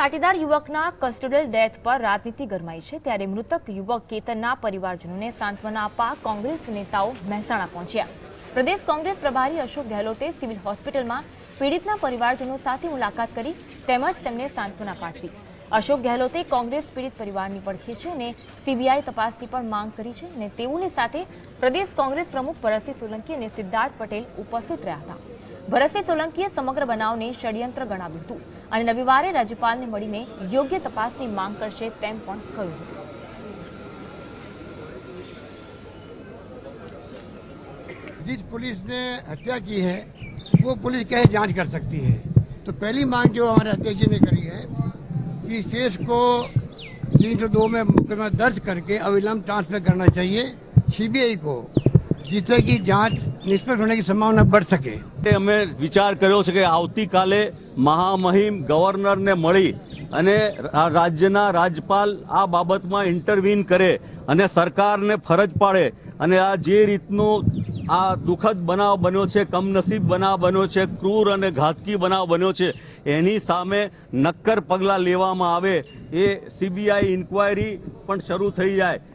Patidar યુવકના custodial death પર રાજનીતિ ગરમાઈ છે ત્યારે મૃતક યુવક કેતન ના પરિવારજનોને સાંત્વના આપવા કોંગ્રેસ નેતાઓ મહેસાણા પહોંચ્યા. પ્રદેશ કોંગ્રેસ પ્રભારી અશોક ઘાલોતે સિવિલ હોસ્પિટલમાં પીડિતના પરિવારજનો સાથે મુલાકાત કરી તેમજ તેમને સાંત્વના પાઠવી. અશોક ઘાલોતે કોંગ્રેસ પીડિત પરિવારની પરખ છે અને સીબીઆઈ તપાસની પણ માંગ કરી છે અને તે ઊને સાથે પ્રદેશ કોંગ્રેસ પ્રમુખ પરસે સોલંકી અને સિદ્ધાર્થ પટેલ ઉપસ્થિત રહ્યા હતા. ભરસે સોલંકીએ સમગ્ર બનાવને ષડયંત્ર ગણાવ્યું હતું. रविवार राज्यपाल ने મળીને યોગ્ય તપાસની માંગ કરશે તેમ પણ जिस पुलिस ने हत्या की है वो पुलिस कैसे जांच कर सकती है तो पहली मांग जो हमारे अध्यक्ष ने करी है कि इस केस को तीन सौ दो में मुकदमा दर्ज करके अविलंब ट्रांसफर करना चाहिए सीबीआई को જીતેકી જાંચ નિષ્પટ હોનેની સંભાવના બડ શકે અમે વિચાર કર્યો છે કે આવતીકાલે મહામહિમ ગવર્નરને મળી અને આ રાજ્યના રાજ્યપાલ આ બાબતમાં ઇન્ટરવીન કરે અને સરકારને ફરજ પડે અને આ જે રીતનો આ દુખદ બનાવ બન્યો છે કમનસીબ બનાવ બન્યો છે ક્રૂર અને ઘાતકી બનાવ બન્યો છે એની સામે નક્કર પગલા લેવામાં આવે એ સીબીઆઈ ઇન્ક્વાયરી પણ શરૂ થઈ જાય